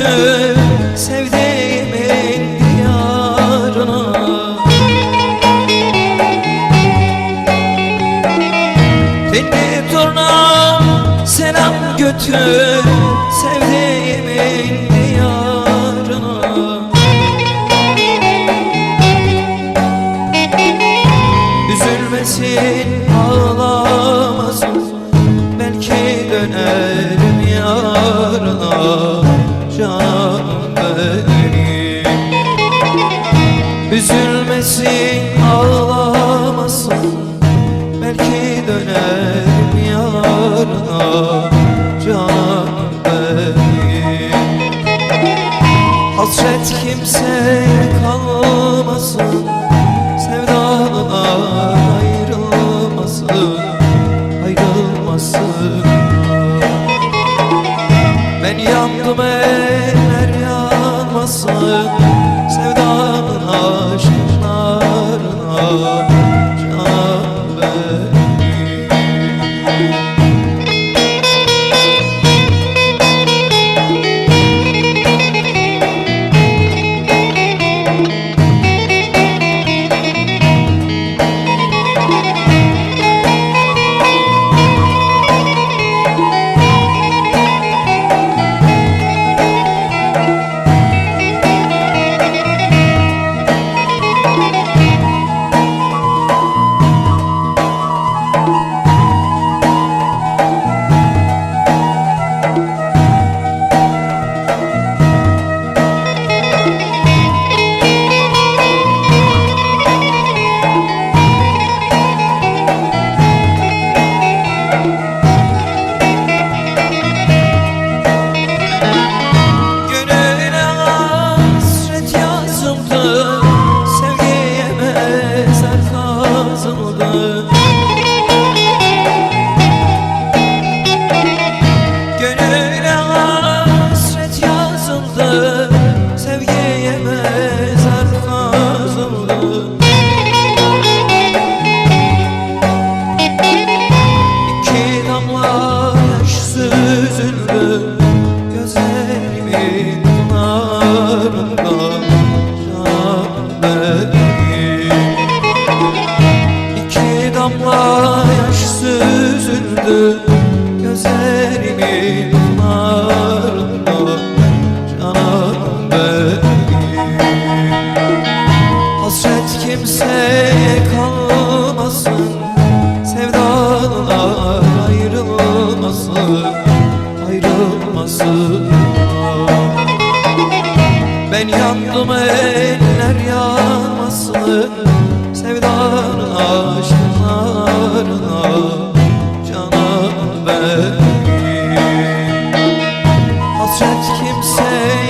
düştü diyarına Dinleyip turnam selam götür sevdiğimin diyarına Üzülmesin ağlamasın belki dönerim yarına. Benim Üzülmesin ağlamasın. Belki dönerim yarına Hasret kimseye kalmasın Sevdalılar ayrılmasın Ayrılmasın Hasret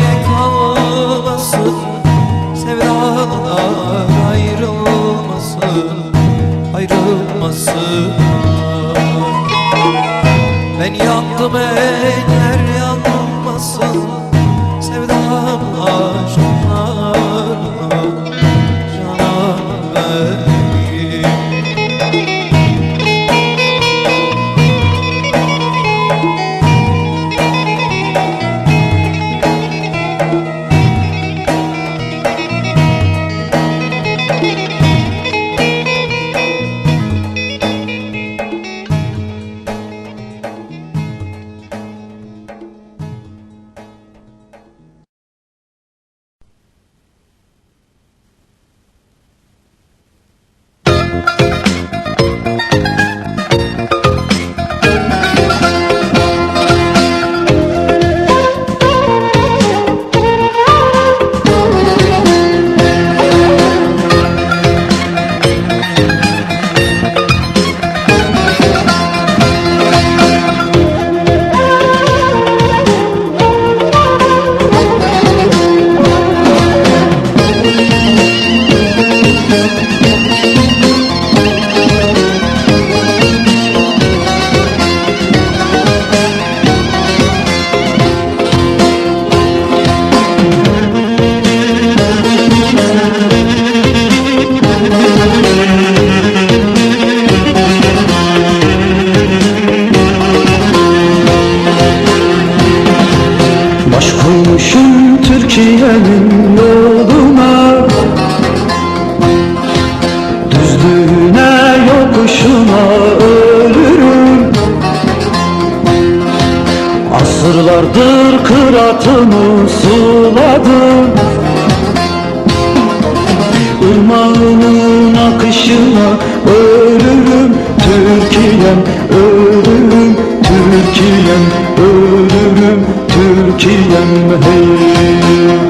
bakışına ölürüm. Asırlardır kıratımı suladım. Irmağının akışına ölürüm. Türkiye'm ölürüm. Türkiye'm ölürüm. Türkiye'm hey.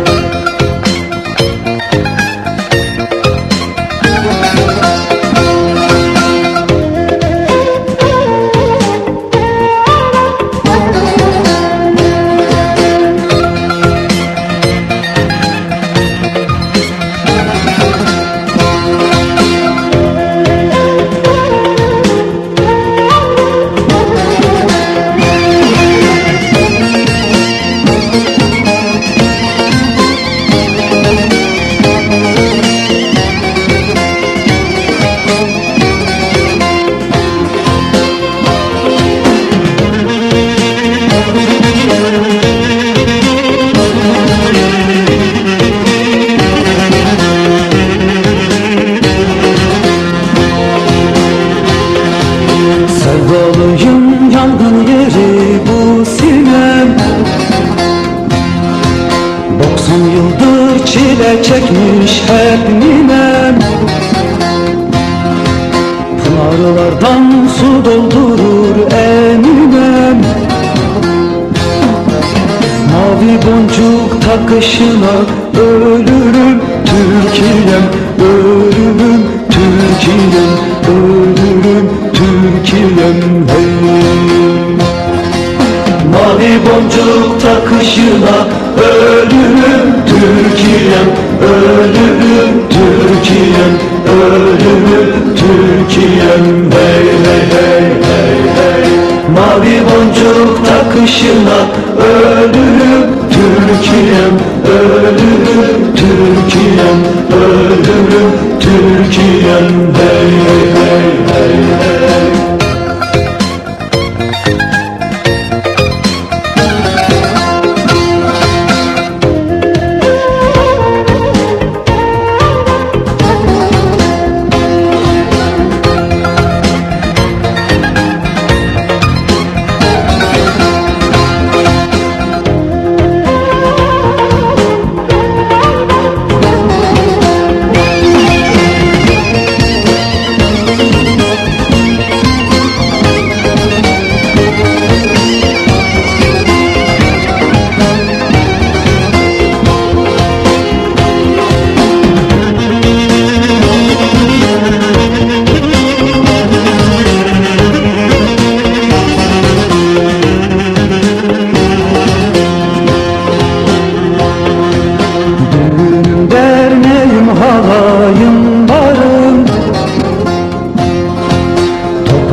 90 yıldır çile çekmiş hep ninem Pınarlardan su doldurur eminem Mavi boncuk takışına ölürüm Türkiye'm ölürüm Türkiye'm ölürüm Türkiye'm hey. Mavi boncuk takışına ölürüm Türkiye'm ölürüm Türkiye'm ölürüm Türkiye'm. Hey hey hey hey hey. Mavi boncuk takışına ölürüm Türkiye'm ölürüm Türkiye'm ölürüm Türkiye'm. Hey hey hey hey hey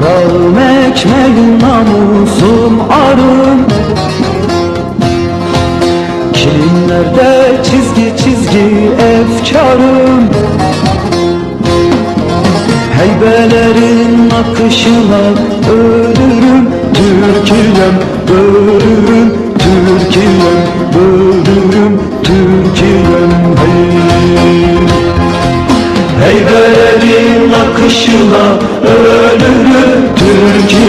Toprağım ekmeğim namusum arım Kilimlerde çizgi çizgi efkarım Heybelerin akışına ölürüm Türkiye'm ölürüm Türkiye'm ölürüm Türkiye'm hey. Heybelerin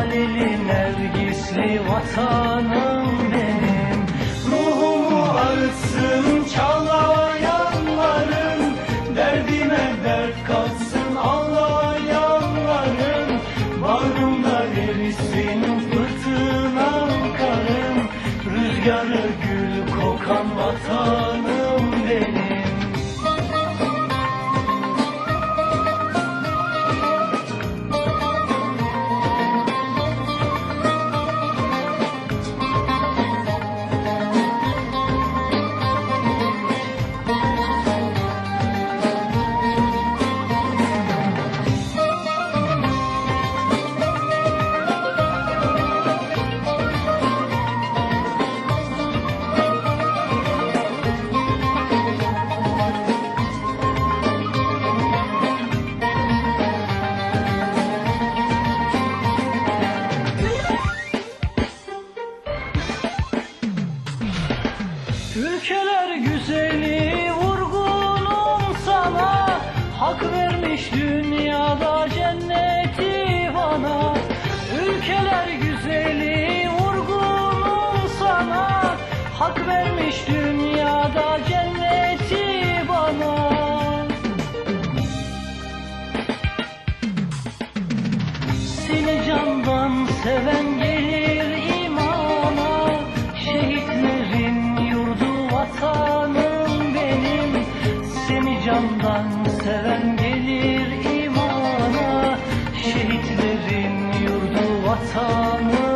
Halil'in ergisli vatanı. Seven gelir imana Şehitlerin yurdu vatanım